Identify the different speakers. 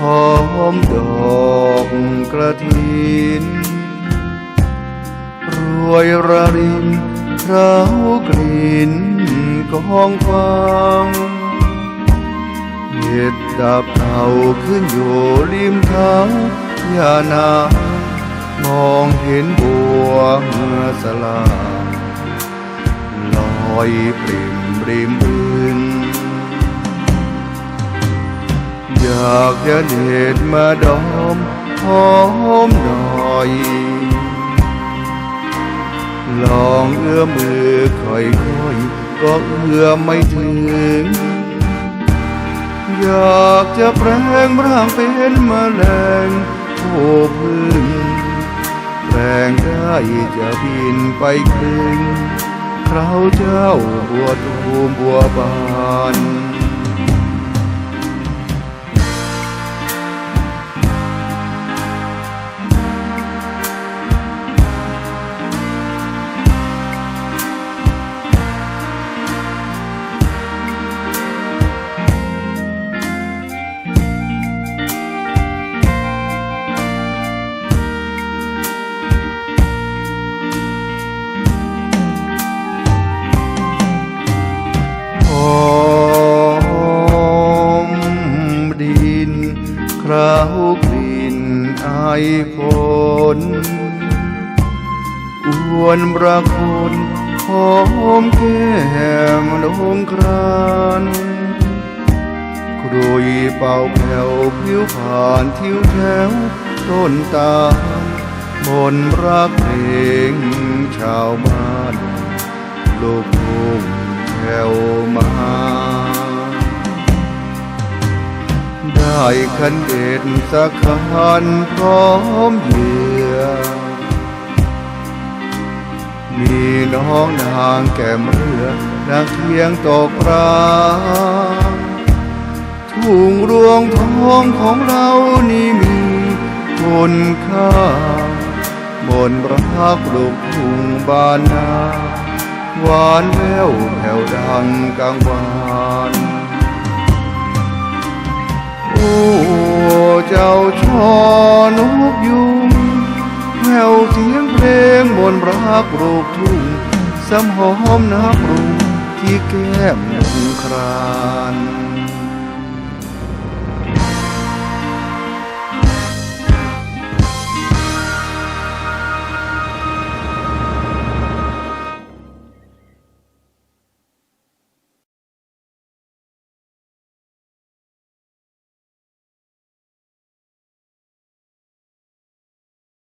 Speaker 1: หอมดอกกระถินรวยระรินเคร้ากลิ่นกองฟางเห็ดดับเต่าขึ้นอยู่ริมเท้างยานามองเห็นบัวเมืองสลาลอยปริมริมบึงากจะเด็ดมาดอมหอมหน่อย ลองเอื้อมมือค่อยๆก็เอื้อมไม่ถึง อยากจะแปลงร่างเป็นแมลงโผพึ่งแปลงได้จะบินไปครึ่งคราวเจ้าบัวตูมบัวบาน คราวกลิ่นไอฝนอวนประคนหอมแก้มดงครานครุยเป่าแผ่วผิวผ่านทิวแถวต้นตาบนรักเพลงชาวบ้าน ลูกทุ่งแถวมา ได้คันเด็ดสักคันพร้อมเหยื่อมีน้องนางแก่เมื่อนางเทียงตกปลาทุ่งรวงทองของเรานี่มีคุณค่าบนรักลูกทุ่งบานนาหวานแววแผ่วดังกลางวาน ผู้เจ้าชอนกยุงแผ่วเสียงเพลงมนรักโรคทุ่งสำหอมน้ำรุงที่แก้มนงคราน